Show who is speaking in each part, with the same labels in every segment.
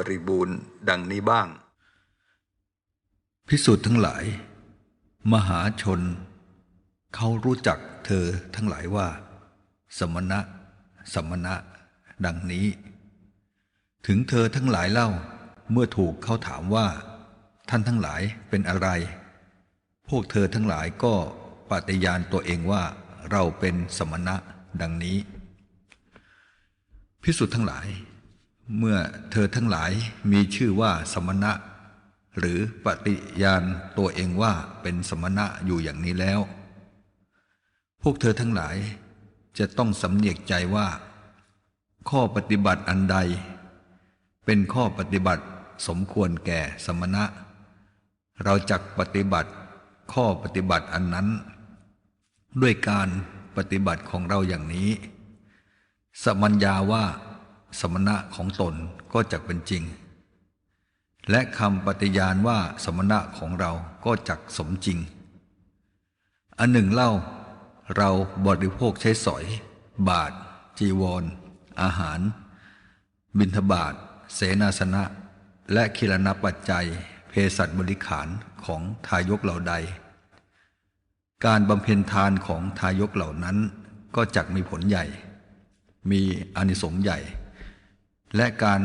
Speaker 1: บริบูรณ์ดังนี้บ้าง พิสูจน์ทั้งหลาย มหาชน เขารู้จักเธอทั้งหลายว่า สมณะ สมณะ ดังนี้ ถึงเธอทั้งหลายเล่าเมื่อถูกเขาถามว่า ท่านทั้งหลายเป็นอะไร พวกเธอทั้งหลายก็ปฏิญาณตัวเองว่าเราเป็นสมณะดังนี้ พิสุทธ์ทั้งหลาย เมื่อเธอทั้งหลายมีชื่อว่าสมณะ หรือปฏิญาณตัวเองว่าเป็นสมณะอยู่อย่างนี้แล้ว พวกเธอทั้งหลายจะต้องสำเนียกใจว่า ข้อปฏิบัติอันใด เป็นข้อปฏิบัติสมควรแก่สมณะ เราจักปฏิบัติข้อปฏิบัติอันนั้น ด้วยการปฏิบัติของเราอย่างนี้ สมัญญาว่า สมณะของตนก็จักเป็นจริง และคำปฏิญาณว่าสมณะของเราก็จักสมจริง อันหนึ่งเล่า เราบริโภคใช้สอย บาท จีวรอาหาร บิณฑบาตเสนาสนะ และคิรณปัจจัยเภสัชบริขารของทายกเหล่าใด การบำเพ็ญทานของทายกเหล่านั้นก็จักมีผลใหญ่ มีอนิสงส์ใหญ่ และการ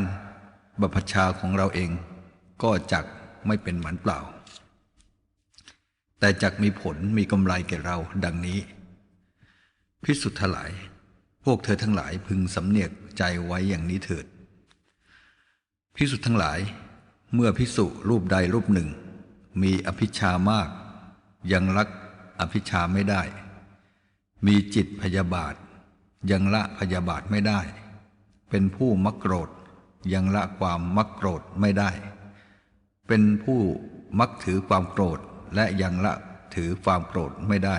Speaker 1: บัพชาของเราเองก็จักไม่เป็นหมันเปล่า แต่จักมีผลมีกำไรแก่เราดังนี้ พิสุทธิ์ทลาย พวกเธอทั้งหลายพึงสำเนียกใจไว้อย่างนี้เถิด พิสุทธิ์ทั้งหลาย เมื่อพิสุรูปใดรูปหนึ่ง มีอภิชามาก ยังรักอภิชาไม่ได้ มีจิตพยาบาท ยังละพยาบาทไม่ได้ เป็นผู้มักโกรธยังละความมักโกรธไม่ได้ เป็นผู้มักถือความโกรธและยังละถือความโกรธไม่ได้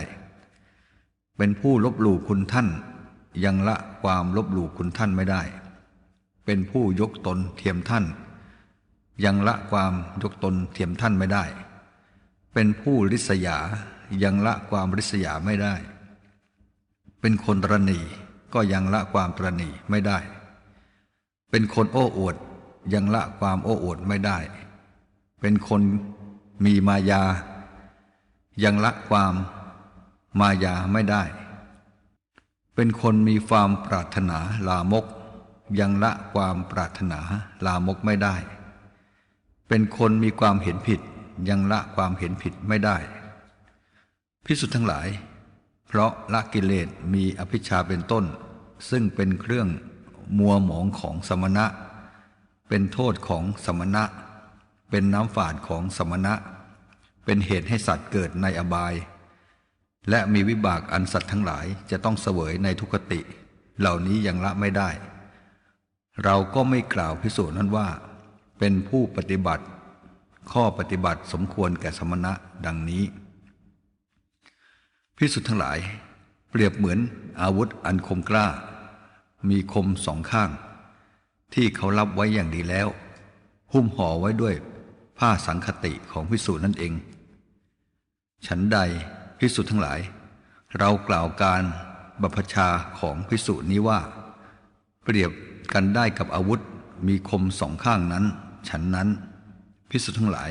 Speaker 1: เป็นผู้ลบหลู่คุณท่าน ยังละความลบหลู่คุณท่านไม่ได้ เป็นผู้ยกตนเทียมท่าน ยังละความยกตนเทียมท่านไม่ได้ เป็นผู้ริษยายังละความริษยาไม่ได้ เป็นคนตรณีก็ยังละความตรณีไม่ได้ เป็นคนโอ้อวดยังละความโอ้อวดไม่ได้ เป็นคนมีมายา ยังละความมายาไม่ได้ เป็นคนมีความปรารถนาลามก ยังละความปรารถนาลามกไม่ได้ เป็นคนมีความเห็นผิด ยังละความเห็นผิดไม่ได้ พิสุทธ์ทั้งหลาย เพราะละกิเลสมีอภิชาเป็นต้น ซึ่งเป็นเครื่อง มัวหมองของสมณะ เป็นโทษของสมณะ เป็นน้ำฝาดของสมณะ เป็นเหตุให้สัตว์เกิดในอบาย และมีวิบากอันสัตว์ทั้งหลายจะต้องเสวยในทุกติ เหล่านี้ยังละไม่ได้ เราก็ไม่กล่าวพิสูจน์นั้นว่า เป็นผู้ปฏิบัติ ข้อปฏิบัติสมควรแก่สมณะดังนี้พิสุทธ์ทั้งหลาย เปรียบเหมือนอาวุธอันคมกล้า มีคมสองข้าง ที่เขารับไว้อย่างดีแล้ว หุ้มห่อไว้ด้วยผ้าสังคติของพิสุนั่นเอง ฉันใดพิสุทั้งหลาย เรากล่าวการบัพชาของพิสุนี้ว่า เปรียบกันได้กับอาวุธมีคมสองข้างนั้น ฉันนั้น พิสุทั้งหลาย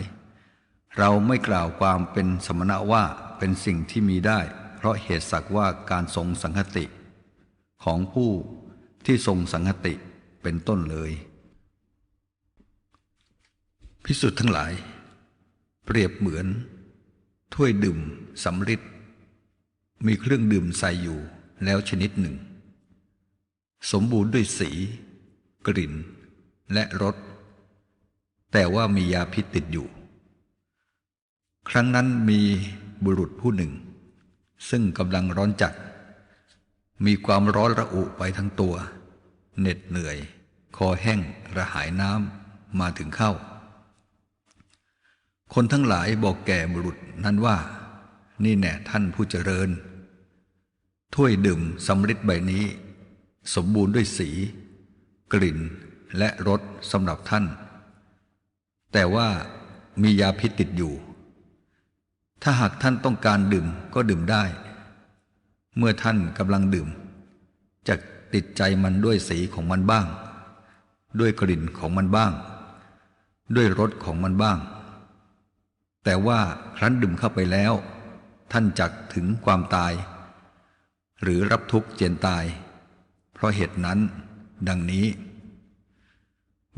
Speaker 1: เราไม่กล่าวความเป็นสมณะว่าเป็นสิ่งที่มีได้ เพราะเหตุสักว่าการทรงสังคติ ของผู้ ที่ทรงสังคติเป็นต้นเลย พิสุทธ์ทั้งหลาย เปรียบเหมือน ถ้วยดื่มสำริดมีเครื่องดื่มใส่อยู่แล้วชนิดหนึ่ง สมบูรณ์ด้วยสี กลิ่น และรส แต่ว่ามียาพิษติดอยู่ ครั้งนั้นมีบุรุษผู้หนึ่ง ซึ่งกำลังร้อนจัด มีความร้อนระอุไปทั้งตัว เหน็ดเหนื่อย คอแห้งระหายน้ำมาถึงเข้า คนทั้งหลายบอกแก่บุรุษนั้นว่า นี่แน่ท่านผู้เจริญ ถ้วยดื่มสำริดใบนี้ สมบูรณ์ด้วยสี กลิ่นและรสสำหรับท่าน แต่ว่ามียาพิษติดอยู่ ถ้าหากท่านต้องการดื่มก็ดื่มได้ เมื่อท่านกำลังดื่มจะติดใจมันด้วยสีของมันบ้าง ด้วยกลิ่นของมันบ้าง ด้วยรสของมันบ้าง แต่ว่าครั้นดื่มเข้าไปแล้ว ท่านจักถึงความตาย หรือรับทุกข์เจนตาย เพราะเหตุนั้น ดังนี้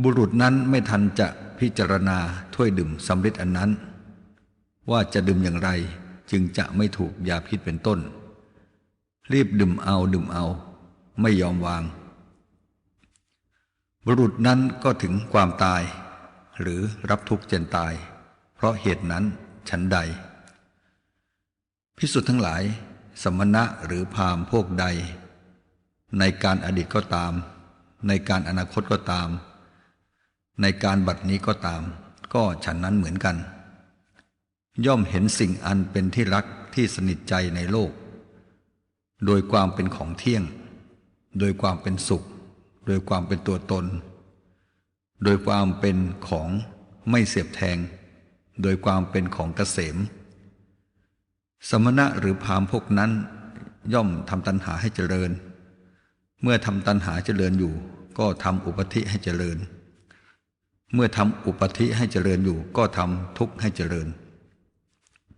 Speaker 1: บุรุษนั้นไม่ทันจะพิจารณาถ้วยดื่มสำริดอันนั้น ว่าจะดื่มอย่างไรจึงจะไม่ถูกยาพิษเป็นต้น รีบดื่มเอาดื่มเอา ไม่ยอมวาง บุรุษนั้นก็ถึงความตาย หรือรับทุกข์เจนตาย เพราะเหตุนั้นฉันใด พิสุทธ์ทั้งหลาย สมณะหรือพามพวกใด ในการอดีตก็ตาม ในการอนาคตก็ตาม ในการบัดนี้ก็ตาม ก็ฉันนั้นเหมือนกัน ย่อมเห็นสิ่งอันเป็นที่รักที่สนิทใจในโลก โดยความเป็นของเที่ยง โดยความเป็นสุข โดยความเป็นตัวตน โดยความเป็นของไม่เสียบแทง โดยความเป็นของเกษม สมณะหรือพราหมณ์พวกนั้น ย่อมทำตัณหาให้เจริญ เมื่อทำตัณหาเจริญอยู่ ก็ทำอุปธิให้เจริญ เมื่อทำอุปธิให้เจริญอยู่ ก็ทำทุกข์ให้เจริญ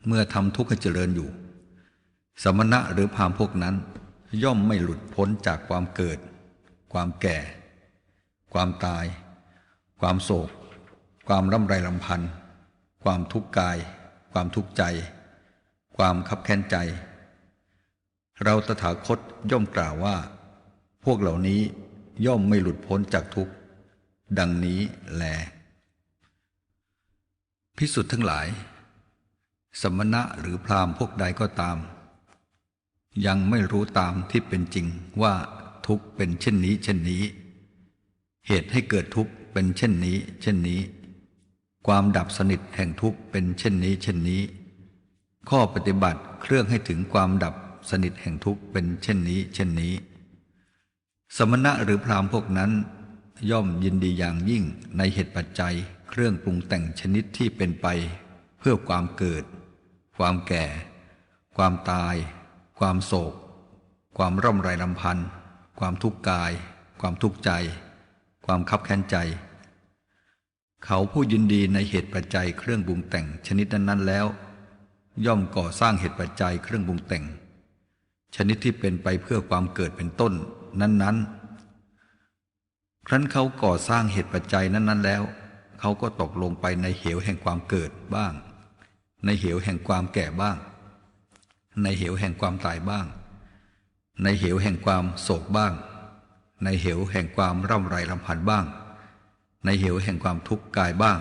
Speaker 1: เมื่อทำทุกข์ให้เจริญอยู่ สมณะหรือพราหมณ์พวกนั้น ย่อมไม่หลุดพ้นจากความเกิด ความแก่ ความตาย ความโศก ความร่ำไรลำพันธ์ความทุกข์กาย ความทุกข์ใจ ความคับแค้นใจ เราตถาคตย่อมกล่าวว่า พวกเหล่านี้ย่อมไม่หลุดพ้นจากทุกข์ ดังนี้แล พิสุทธ์ทั้งหลาย สมณะหรือพราหมณ์พวกใดก็ตาม ยังไม่รู้ตามที่เป็นจริงว่าทุกข์เป็นเช่นนี้เช่นนี้ เหตุให้เกิดทุกข์เป็นเช่นนี้ เช่นนี้ ความดับสนิทแห่งทุกข์เป็นเช่นนี้ เช่นนี้ ข้อปฏิบัติเครื่องให้ถึงความดับสนิทแห่งทุกข์เป็นเช่นนี้ เช่นนี้ สมณะหรือพราหมณ์พวกนั้น ย่อมยินดีอย่างยิ่งในเหตุปัจจัยเครื่องปรุงแต่งชนิดที่เป็นไป เพื่อความเกิด ความแก่ ความตาย ความโศก ความร่ำไรลำพันธ์ความทุกข์กาย ความทุกข์ใจ ความคับแค้นใจ เขาผู้ยินดีในเหตุปัจจัยเครื่องปรุงแต่งชนิดนั้นๆแล้ว ย่อมก่อสร้างเหตุปัจจัยเครื่องปรุงแต่ง ชนิดที่เป็นไปเพื่อความเกิดเป็นต้นนั้นๆ ครั้นเขาก่อสร้างเหตุปัจจัยนั้นๆ แล้ว เขาก็ตกลงไปในเหวแห่งความเกิดบ้าง ในเหวแห่งความแก่บ้าง ในเหวแห่งความตายบ้าง ในเหวแห่งความโศกบ้าง ในเหวแห่งความร่ำไรลำพันธ์บ้าง ในเหวแห่งความทุกข์กายบ้าง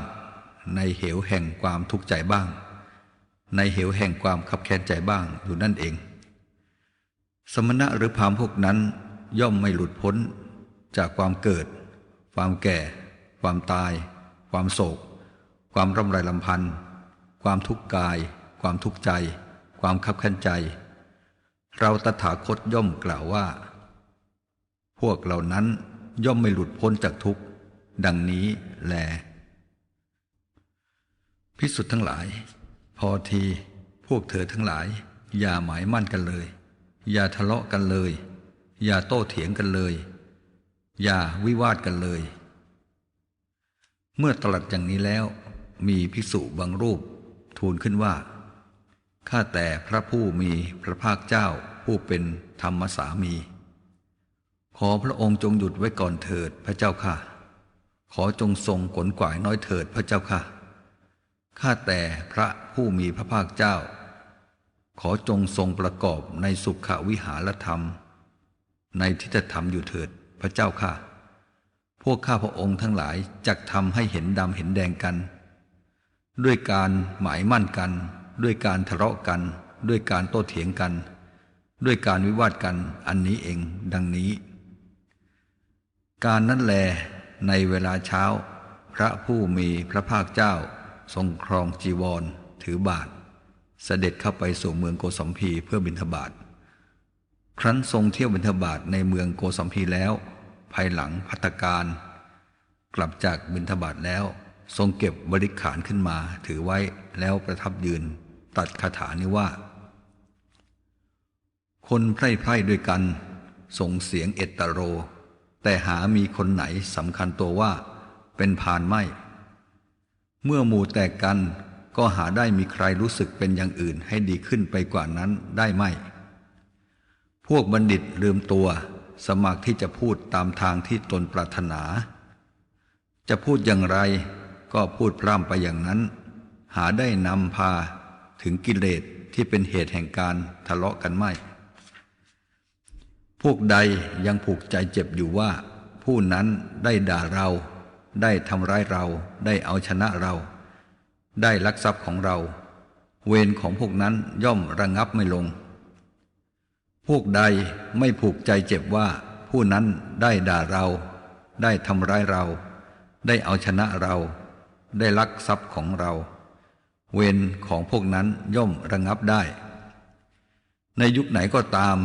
Speaker 1: ในเหวแห่งความทุกข์ใจบ้าง ในเหวแห่งความขับแค้นใจบ้างอยู่นั่นเอง สมณะหรือพราหมณ์พวกนั้นย่อมไม่หลุดพ้นจากความเกิด ความแก่ ความตาย ความโศก ความร่ำไรลำพันธ์ความทุกข์กาย ความทุกข์ใจ ความขับแค้นใจ เราตถาคตย่อมกล่าวว่า พวกเหล่านั้นย่อมไม่หลุดพ้นจากทุกข์ ดังนี้แล พิสุทธ์ทั้งหลาย พอทีพวกเธอทั้งหลาย อย่าหมายมั่นกันเลย อย่าทะเลาะกันเลย อย่าโต้เถียงกันเลย อย่าวิวาทกันเลย เมื่อตรัสอย่างนี้แล้ว มีภิกษุบางรูปทูลขึ้นว่า ข้าแต่พระผู้มีพระภาคเจ้าผู้เป็นธรรมสามี ขอพระองค์จงหยุดไว้ก่อนเถิดพระเจ้าค่ะ ขอจงทรงขนกวายน้อยเถิดพระเจ้าค่ะ ข้าแต่พระผู้มีพระภาคเจ้า ขอจงทรงประกอบในสุขวิหารธรรม ในทิฏฐธรรมอยู่เถิดพระเจ้าค่ะ พวกข้าพระองค์ทั้งหลายจักทำให้เห็นดำเห็นแดงกัน ด้วยการหมายมั่นกัน ด้วยการทะเลาะกัน ด้วยการโต้เถียงกัน ด้วยการวิวาทกันอันนี้เองดังนี้ การนั้นแลในเวลาเช้า พระผู้มีพระภาคเจ้า ทรงครองจีวร ถือบาท เสด็จเข้าไปสู่เมืองโกสัมพีเพื่อบิณฑบาตครั้นทรงเที่ยวบิณฑบาตในเมืองโกสัมพีแล้ว ภายหลังพัตการ กลับจากบิณฑบาตแล้ว ทรงเก็บบริขารขึ้นมาถือไว้แล้วประทับยืน ตัดคาถานี้ว่า คนไพร่ไพร่ด้วยกัน ส่งเสียงเอตโร แต่หามีคนไหนสำคัญตัวว่า เป็นพานไม่ เมื่อหมู่แตกกันก็หาได้มีใครรู้สึกเป็นอย่างอื่นให้ดีขึ้นไปกว่านั้นได้ไหม พวกบัณฑิตลืมตัว สมัครที่จะพูดตามทางที่ตนปรารถนา จะพูดอย่างไรก็พูดพร่ำไปอย่างนั้น หาได้นำพา ถึงกิเลสที่เป็นเหตุแห่งการทะเลาะกันไม่ พวกใดยังผูกใจเจ็บอยู่ว่า ผู้นั้นได้ด่าเรา ได้ทำร้ายเรา ได้เอาชนะเรา ได้ลักทรัพย์ของเรา เวรของพวกนั้นย่อมระงับไม่ลง พวกใดไม่ผูกใจเจ็บว่า ผู้นั้นได้ด่าเรา ได้ทำร้ายเรา ได้เอาชนะเรา ได้ลักทรัพย์ของเรา เวรของพวกนั้นย่อมระงับได้ ในยุคไหนก็ตาม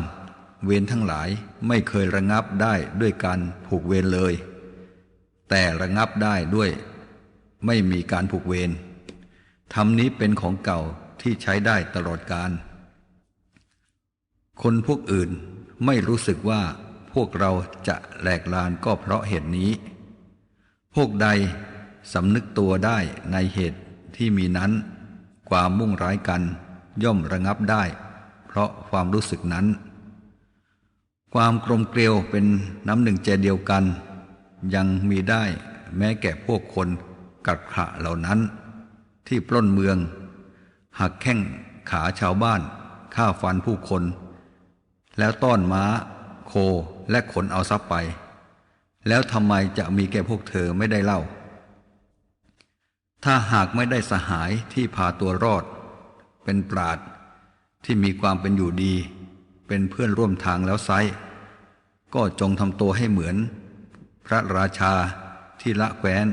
Speaker 1: เวรทั้งหลายไม่เคยระงับได้ด้วยการผูกเวรเลย แต่ระงับได้ด้วย ไม่มีการผูกเวรธรรมนี้เป็นของเก่าที่ใช้ได้ตลอดการ คนพวกอื่นไม่รู้สึกว่าพวกเราจะแหลกลานก็เพราะเหตุนี้ พวกใดสำนึกตัวได้ในเหตุที่มีนั้น ความมุ่งร้ายกันย่อมระงับได้ เพราะความรู้สึกนั้น ความกลมเกลียวเป็นน้ำหนึ่งใจเดียวกัน ยังมีได้แม้แก่พวกคนกัดขะเหล่านั้น ที่ปล้นเมือง หักแข้งขาชาวบ้านฆ่าฟันผู้คน แล้วต้อนม้า โคและขนเอาทรัพย์ไป แล้วทำไมจะมีแก่พวกเธอไม่ได้เล่า ถ้าหากไม่ได้สหายที่พาตัวรอด เป็นปราดที่มีความเป็นอยู่ดี เป็นเพื่อนร่วมทางแล้วไซก็จงทำตัวให้เหมือน พระราชาที่ละแคว้น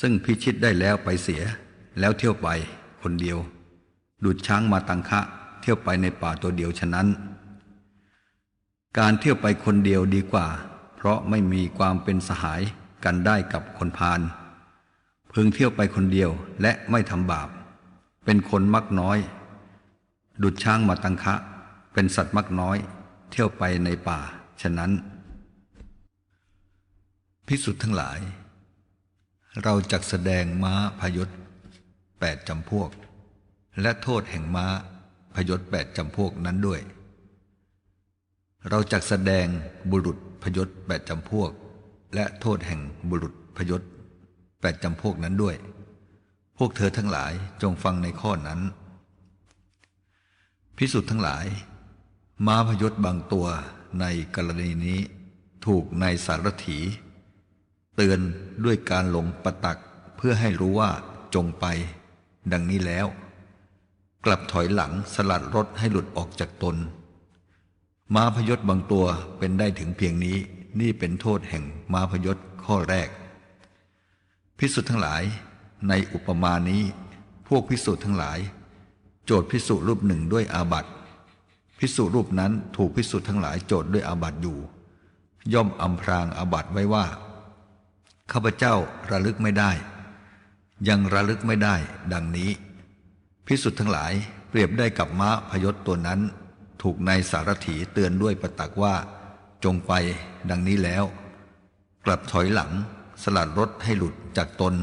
Speaker 1: ซึ่งพิชิตได้แล้วไปเสีย แล้วเที่ยวไปคนเดียว ดุดช้างมาตังคะเที่ยวไปในป่าตัวเดียวฉะนั้น การเที่ยวไปคนเดียวดีกว่า เพราะไม่มีความเป็นสหายกันได้กับคนพาล พึงเที่ยวไปคนเดียวและไม่ทำบาป เป็นคนมักน้อย ดุดช้างมาตังคะ เป็นสัตว์มักน้อย เที่ยวไปในป่า ฉะนั้น พิสุทธ์ทั้งหลาย เราจักแสดงม้าพยศแปดจำพวก และโทษแห่งม้าพยศแปดจำพวกนั้นด้วย เราจักแสดงบุรุษพยศแปดจำพวก และโทษแห่งบุรุษพยศ แปดจำพวกนั้นด้วย พวกเธอทั้งหลายจงฟังในข้อนั้น พิสุทธ์ทั้งหลาย ม้าพยศบางตัวในกรณีนี้ถูกในสารถี เตือนด้วยการหลงประตักเพื่อให้รู้ว่าจงไป ดังนี้แล้ว กลับถอยหลังสลัดรถให้หลุดออกจากตน ม้าพยศบางตัวเป็นได้ถึงเพียงนี้นี่เป็นโทษแห่งม้าพยศข้อแรก พิสุทธ์ทั้งหลาย ในอุปมานี้ พวกพิสุทธ์ทั้งหลาย โจทย์พิสุรูปหนึ่งด้วยอาบัติพิสุรูปนั้นถูกพิสุทธ์ทั้งหลายโจทย์ด้วยอาบัติอยู่ ย่อมอำพรางอาบัติไว้ว่าข้าพเจ้าระลึกไม่ได้ ยังระลึกไม่ได้ ดังนี้พิสุทธ์ทั้งหลายเปรียบได้กับม้าพยศตัวนั้น ถูกนายสารถีเตือนด้วยประตักว่า จงไปดังนี้แล้ว กลับถอยหลัง สลัดรถให้หลุดจากตน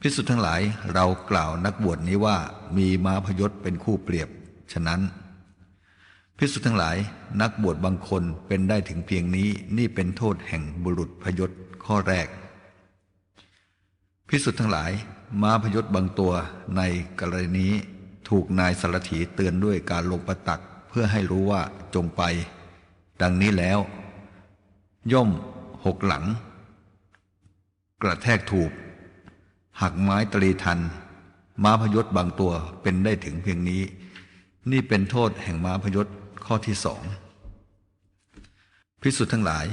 Speaker 1: พิสุทธ์ทั้งหลายเรากล่าวนักบวชนี้ว่ามีม้าพยศเป็นคู่เปรียบ ฉะนั้นพิสุทธ์ทั้งหลายนักบวชบางคนเป็นได้ถึงเพียงนี้นี่เป็นโทษแห่งบุรุษพยศข้อแรก พิสุทธ์ทั้งหลาย ม้าพยศบางตัวในกรณีถูกนายสารถีเตือนด้วยการลงประตักเพื่อให้รู้ว่าจงไป ดังนี้แล้ว ย่อมหกหลัง กระแทกถูก หักไม้ตรีทัน ม้าพยศบางตัวเป็นได้ถึงเพียงนี้ นี่เป็นโทษแห่งม้าพยศข้อที่สองพิสุทธ์ทั้งหลาย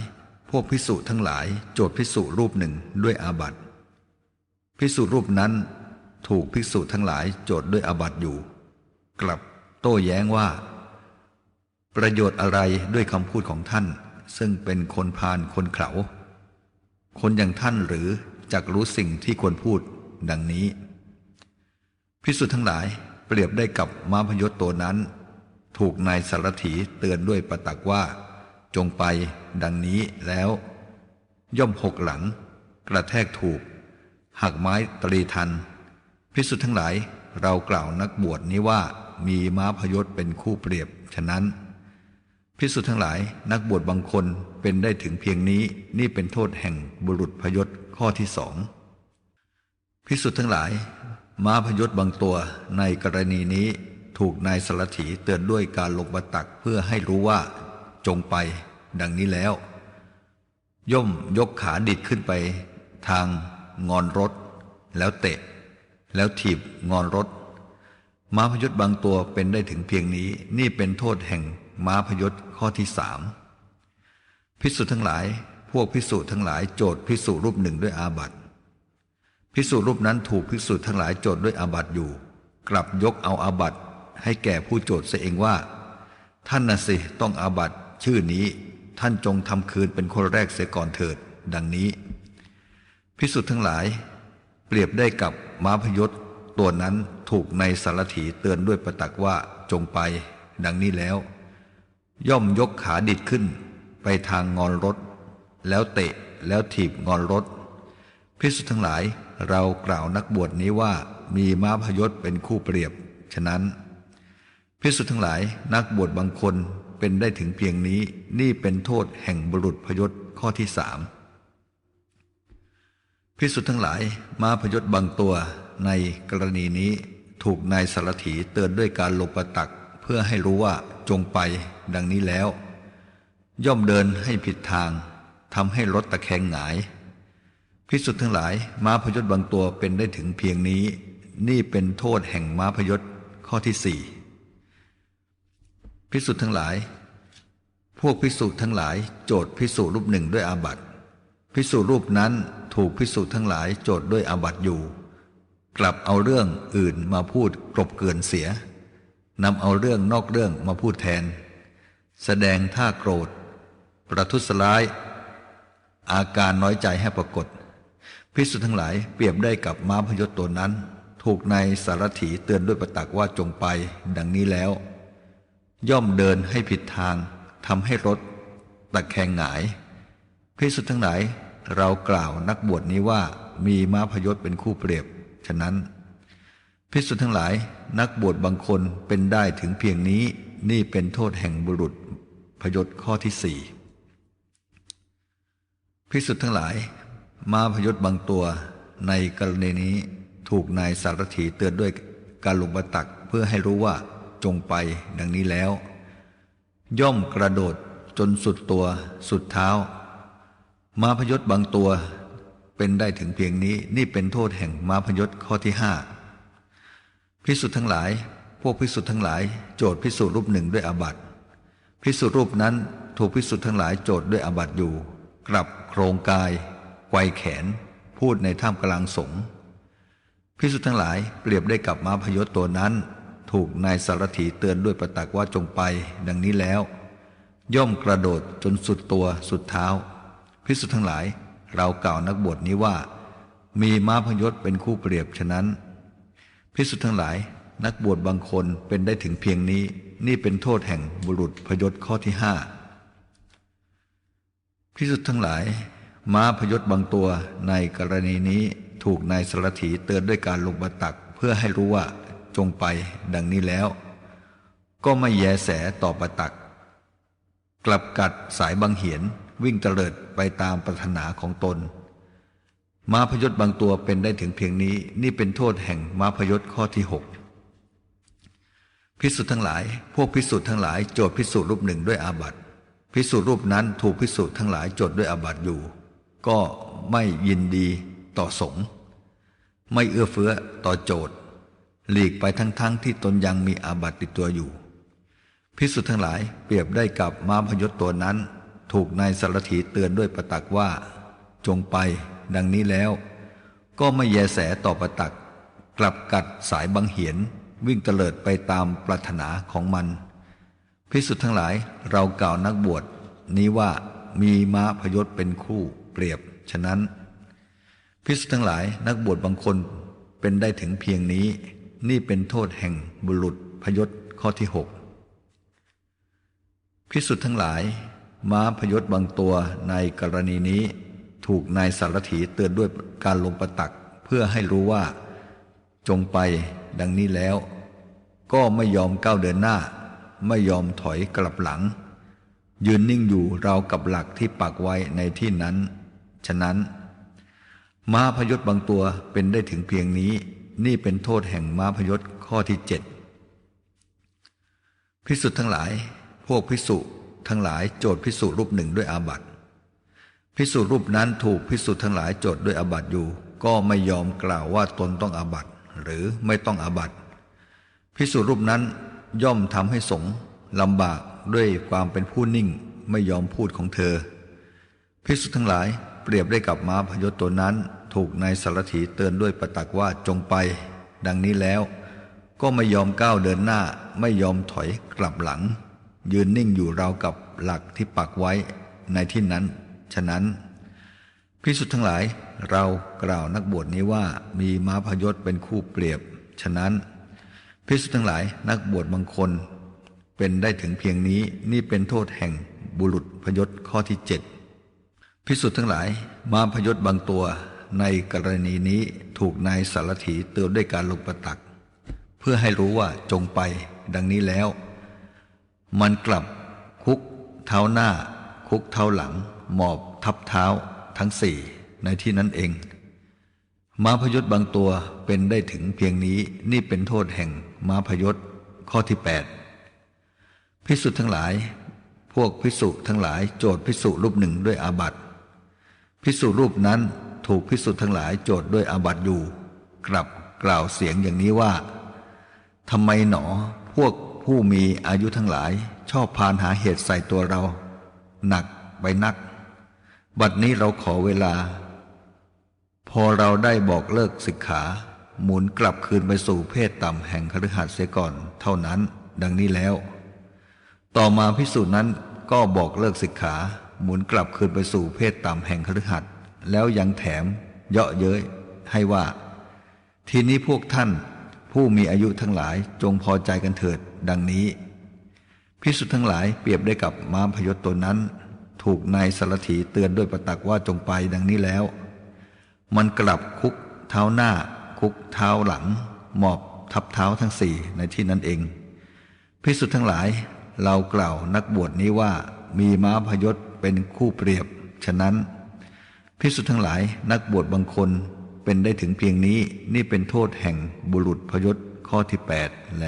Speaker 1: พวกพิสุทั้งหลาย โจทย์พิสุรูปหนึ่งด้วยอาบัติพิสุรูปนั้นถูกภิกษุทั้งหลายโจทย์ด้วยอาบัติอยู่ กลับโต้แย้งว่า ประโยชน์อะไรด้วยคำพูดของท่าน ซึ่งเป็นคนพาลคนเขา คนอย่างท่านหรือจักรู้สิ่งที่ควรพูดดังนี้ พิสุทธ์ทั้งหลายเปรียบได้กับม้าพยศตัวนั้น ถูกนายสารถีเตือนด้วยประตักว่า จงไปดังนี้แล้ว ย่อมหกหลัง กระแทกถูก หักไม้ตรีทัน พิสุทธ์ทั้งหลายเรากล่าวนักบวชนี้ว่ามีม้าพยศเป็นคู่เปรียบฉะนั้น พิสุทธ์ทั้งหลายนักบวชบางคนเป็นได้ถึงเพียงนี้นี่เป็นโทษแห่งบุรุษพยศข้อที่สองพิสุทธ์ทั้งหลาย ม้าพยศบางตัวในกรณีนี้ถูกนายสารถีเตือนด้วยการลงมาตักเพื่อให้รู้ว่าจงไปดังนี้แล้ว ย่อมยกขาดิดขึ้นไป ทางงอนรถ แล้วเตะ แล้วถีบงอนรถ ม้าพยศบางตัวเป็นได้ถึงเพียงนี้นี่เป็นโทษแห่ง ม้าพยศข้อที่สามพิสุทั้งหลาย พวกพิสุทั้งหลายโจทย์พิสุรูปหนึ่งด้วยอาบัติพิสุรูปนั้นถูกพิสุทั้งหลายโจทย์ด้วยอาบัติอยู่ กลับยกเอาอาบัติให้แก่ผู้โจทย์เสียเองว่า ท่านน่ะสิต้องอาบัติชื่อนี้ท่านจงทำคืนเป็นคนแรกเสียก่อนเถิด ดังนี้ พิสุทธ์ทั้งหลาย เปรียบได้กับม้าพยศตัวนั้นถูกในสารถีเตือนด้วยประตักว่าจงไป ดังนี้แล้ว ย่อมยกขาดิดขึ้น ไปทางงอนรถ แล้วเตะแล้วถีบงอนรถพิสุทธ์ทั้งหลายเรากล่าวนักบวชนี้ว่ามีม้าพยศเป็นคู่เปรียบ ฉะนั้นพิสุทธ์ทั้งหลายนักบวชบางคนเป็นได้ถึงเพียงนี้นี่เป็นโทษแห่งบุรุษพยศข้อที่สามพิสุทธ์ทั้งหลายม้าพยศบางตัวในกรณีนี้ถูกนายสารถีเตือนด้วยการลงประตัก พื่อให้รู้ว่าจงไปดังนี้แล้ว ย่อมเดินให้ผิดทางทำให้รถตะแคงหงาย พิสุทธ์ทั้งหลาย ม้าพยศบางตัวเป็นได้ถึงเพียงนี้ นี่เป็นโทษแห่งม้าพยศข้อที่สี่พิสุทธ์ทั้งหลาย พวกพิสุทธ์ทั้งหลาย โจทย์พิสุรูปหนึ่งด้วยอาบัติพิสุรูปนั้นถูกพิสุทั้งหลายโจทย์ด้วยอาบัติอยู่ กลับเอาเรื่องอื่นมาพูดกลบเกลื่อนเสีย นำเอาเรื่องนอกเรื่องมาพูดแทน แสดงท่าโกรธ ประทุษร้าย อาการน้อยใจให้ปรากฏ พิสุทั้งหลายเปรียบได้กับม้าพยศตัวนั้น ถูกในสารถีเตือนด้วยประตักว่าจงไป ดังนี้แล้ว ย่อมเดินให้ผิดทางทำให้รถตะแคงหงาย พิสุทั้งหลายเรากล่าวนักบวชนี้ว่ามีม้าพยศเป็นคู่เปรียบ ฉะนั้น พิสุทั้งหลายนักบวชบางคนเป็นได้ถึงเพียงนี้นี่เป็นโทษแห่งบุรุษพยศข้อที่สี่พิสุทั้งหลาย มาพยศบางตัวในกรณีนี้ถูกนายสารถีเตือนด้วยการลงบัตักเพื่อให้รู้ว่าจงไปดังนี้แล้ว ย่อมกระโดดจนสุดตัวสุดเท้า มาพยศบางตัวเป็นได้ถึงเพียงนี้นี่เป็นโทษแห่งมาพยศข้อที่ห้า พิสุทธ์ทั้งหลาย พวกพิสุทธ์ทั้งหลาย โจทย์พิสุรูปหนึ่งด้วยอาบัติพิสุรูปนั้นถูกพิสุทธ์ทั้งหลายโจทย์ด้วยอาบัติอยู่ กลับโครงกายไกวแขน พูดในท่ามกลางสงพิสุทธ์ทั้งหลายเปรียบได้กับม้าพยศตัวนั้น ถูกนายสารถีเตือนด้วยประตักว่าจงไป ดังนี้แล้ว ย่อมกระโดดจนสุดตัวสุดเท้า พิสุทธ์ทั้งหลายเรากล่าวนักบวชนี้ว่า มีม้าพยศเป็นคู่เปรียบฉะนั้น พิสุทธ์ทั้งหลาย นักบวชบางคนเป็นได้ถึงเพียงนี้ นี่เป็นโทษแห่งบุรุษพยศข้อที่ห้าพิสุทธ์ทั้งหลาย ม้าพยศบางตัวในกรณีนี้ถูกนายสารถีเตือนด้วยการลงบัตักเพื่อให้รู้ว่าจงไปดังนี้แล้ว ก็ไม่แยแสต่อบัตัก กลับกัดสายบางเหียนวิ่งเตลิดไปตามปรารถนาของตน ม้าพยศบางตัวเป็นได้ถึงเพียงนี้ นี่เป็นโทษแห่งม้าพยศข้อที่หกพิสุทธ์ทั้งหลาย พวกพิสุทธ์ทั้งหลายโจทย์พิสุรูปหนึ่งด้วยอาบัติพิสุรูปนั้นถูกพิสุทั้งหลายโจทย์ด้วยอาบัติอยู่ ก็ไม่ยินดีต่อสงฆ์ไม่เอื้อเฟื้อต่อโจทย์หลีกไปทั้งๆทที่ตนยังมีอาบัติติดตัวอยู่ พิสุทั้งหลายเปรียบได้กับม้าพยศตัวนั้น ถูกนายสารถีเตือนด้วยประตักว่า จงไป ดังนี้แล้ว ก็ไม่แยแสต่อประตัก กลับกัดสายบังเหียนวิ่งเตลิดไปตามปรารถนาของมัน พิสุทธ์ทั้งหลายเรากล่าวนักบวชนี้ว่ามีม้าพยศเป็นคู่เปรียบ ฉะนั้น พิสุทธ์ทั้งหลายนักบวชบางคนเป็นได้ถึงเพียงนี้ นี่เป็นโทษแห่งบุรุษพยศข้อที่หกพิสุทธ์ทั้งหลาย ม้าพยศบางตัวในกรณีนี้ ถูกนายสารถีเตือนด้วยการลงประตักเพื่อให้รู้ว่า จงไปดังนี้แล้ว ก็ไม่ยอมก้าวเดินหน้า ไม่ยอมถอยกลับหลัง ยืนนิ่งอยู่ราวกับหลักที่ปักไว้ในที่นั้น ฉะนั้นม้าพยศบางตัวเป็นได้ถึงเพียงนี้ นี่เป็นโทษแห่งม้าพยศข้อที่เจ็ดพิสุทธ์ทั้งหลาย พวกพิสุทั้งหลายโจทย์พิสุรูปหนึ่งด้วยอาบัติ พิสุรูปนั้นถูกพิสุทั้งหลายโจทย์ด้วยอาบัติอยู่ ก็ไม่ยอมกล่าวว่าตนต้องอาบัติหรือไม่ต้องอาบัติพิสุรูปนั้นย่อมทำให้สงลำบากด้วยความเป็นผู้นิ่งไม่ยอมพูดของเธอ พิสุทั้งหลายเปรียบได้กับม้าพยศตัวนั้น ถูกนายสารถีเตือนด้วยประตักว่าจงไป ดังนี้แล้ว ก็ไม่ยอมก้าวเดินหน้า ไม่ยอมถอยกลับหลัง ยืนนิ่งอยู่ราวกับหลักที่ปักไว้ในที่นั้น ฉะนั้นพิสุทธ์ทั้งหลายเรากล่าวนักบวชนี้ว่ามีม้าพยศเป็นคู่เปรียบ ฉะนั้นพิสุทธ์ทั้งหลายนักบวชบางคน เป็นได้ถึงเพียงนี้นี่เป็นโทษแห่งบุรุษพยศข้อที่เจ็ดพิสุทธ์ทั้งหลายม้าพยศบางตัวในกรณีนี้ถูกนายสารถีเตือนด้วยการลงประตัก เพื่อให้รู้ว่าจงไปดังนี้แล้ว มันกลับคุกเท้าหน้า คุกเท้าหลัง หมอบทับเท้าทั้งสี่ในที่นั้นเอง ม้าพยศบางตัวเป็นได้ถึงเพียงนี้นี่เป็นโทษแห่งม้าพยศข้อที่แปดพิสุทั้งหลาย พวกพิสุทั้งหลายโจทย์พิสุรูปหนึ่งด้วยอาบัติพิสุรูปนั้นถูกพิสุทั้งหลายโจทย์ด้วยอาบัติอยู่ กลับกล่าวเสียงอย่างนี้ว่าทำไมหนอพวกผู้มีอายุทั้งหลายชอบพานหาเหตุใส่ตัวเรา หนักไปนัก บัดนี้เราขอเวลา พอเราได้บอกเลิกสิกขา หมุนกลับคืนไปสู่เพศต่ำแห่งคฤหัสถ์เสียก่อน เท่านั้น ดังนี้แล้ว ต่อมาพิสูจน์นั้นก็บอกเลิกสิกขา หมุนกลับคืนไปสู่เพศต่ำแห่งคฤหัสถ์แล้วยังแถม เยาะเย้ยให้ว่า ทีนี้พวกท่านผู้มีอายุทั้งหลายจงพอใจกันเถิด ดังนี้ พิสุทธ์ทั้งหลายเปรียบได้กับม้าพยศตนนั้น ถูกนายสารถีเตือนด้วยประตักว่าจงไปดังนี้แล้ว มันกลับคุกเท้าหน้า คุกเท้าหลัง หมอบทับเท้าทั้งสี่ในที่นั้นเอง พิสุทธ์ทั้งหลาย เรากล่าวนักบวชนี้ว่ามีม้าพยศเป็นคู่เปรียบ ฉะนั้น พิสุทธ์ทั้งหลายนักบวชบางคนเป็นได้ถึงเพียงนี้นี่เป็นโทษแห่งบุรุษพยศข้อที่แปดแล